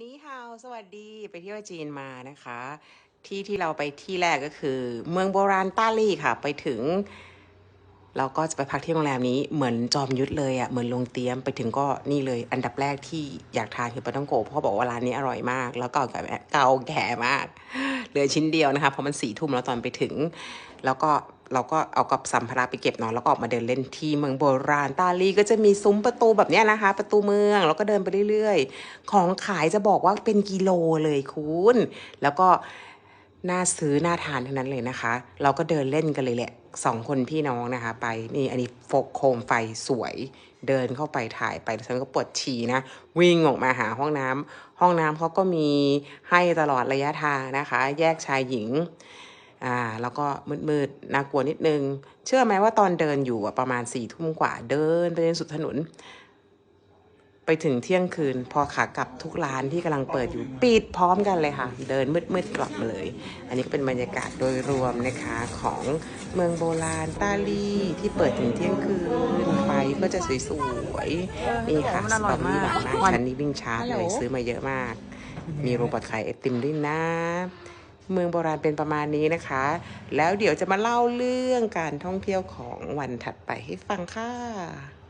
นี่ฮาวสวัสดีไปเที่ยวจีนมานะคะ ที่ที่เราไปที่แรกก็คือ เมืองโบราณต้าลี่ค่ะ ไปถึง เราก็จะไปพักที่โรงแรมนี้เหมือนจอมยุทธเลยอะ่ะเหมือนลงเตียมไปถึงก็นี่เลย อันดับแรกที่อยากทานคือปลาต้องโกเพราะบอกว่าร้านนี้อร่อยมาก แล้วเก่าแก่เก่าแก่มากเหลือชิ้นเดียวนะคะเพราะมันสี่ทุ่มแล้วตอนไปถึง แล้วก็ เราก็เอากับสัมภาระไปเก็บเนอนแล้วก็ออกมาเดินเล่นที่เมืองโบราณตาลีก็จะมีซุ้มประตูแบบนี้นะคะ ประตูเมืองแล้วก็เดินไปเรื่อยๆ ของขายจะบอกว่าเป็นกิโลเลยคุณ แล้วก็น่าซื้อน่าทานทั้งนั้นเลยนะคะ เราก็เดินเล่นกันเลยแหละสองคนพี่น้องนะคะ ไปนี่อันนี้โฟกโคมไฟสวยเดินเข้าไปถ่ายไปแล้วฉันก็ปวดฉี่นะ วิ่งออกมาหาห้องน้ำห้องน้ำเขาก็มีให้ตลอดระยะทางนะคะ แยกชายหญิง อ่าแล้วก็มืดๆน่ากลัวนิดนึง เชื่อไหมว่าตอนเดินอยู่อะประมาณสี่ทุ่มกว่าเดินไปจนสุดถนน ไปถึงเที่ยงคืน พอขากลับทุกร้านที่กำลังเปิดอยู่ปิดพร้อมกันเลยค่ะ เดินมืดๆกลับมาเลย อันนี้ก็เป็นบรรยากาศโดยรวมนะคะของเมืองโบราณตาลีที่เปิดถึงเที่ยงคืนไฟก็จะสวยๆนี่ค่ะสตรอเบอรี่หวานมากชั้นนี้วิ่งชาร์จเลยซื้อมาเยอะมาก มีโรบอทขายไอติมด้วยนะ เมืองโบราณเป็นประมาณนี้นะคะ แล้วเดี๋ยวจะมาเล่าเรื่องการท่องเที่ยวของวันถัดไปให้ฟังค่ะ